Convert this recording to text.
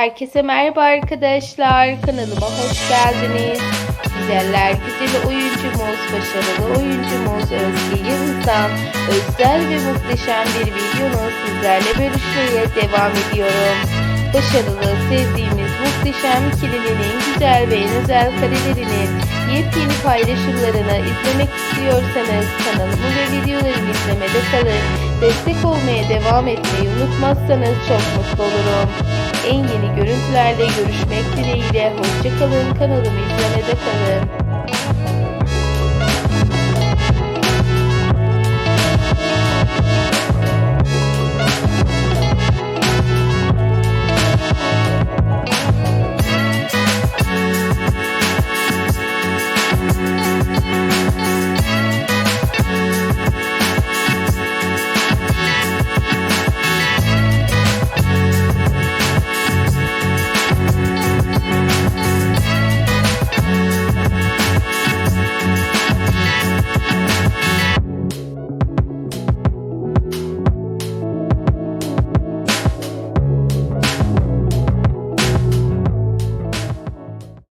Herkese merhaba arkadaşlar. Kanalıma hoş geldiniz. Güzeller güzeli oyuncumuz, başarılı oyuncumuz Özge Yıldız'dan özel ve muhteşem bir videonu sizlerle bölüşmeye devam ediyorum. Başarılı, sevdiğimiz muhteşem ikilinin güzel ve en özel karelerinin yepyeni paylaşımlarını izlemek istiyorsanız kanalımı ve videolarımı izlemede kalın. Destek olmaya devam etmeyi unutmazsanız çok mutlu olurum. En yeni görüntülerle görüşmek dileğiyle. Hoşçakalın. Kanalımı izlemede kalın.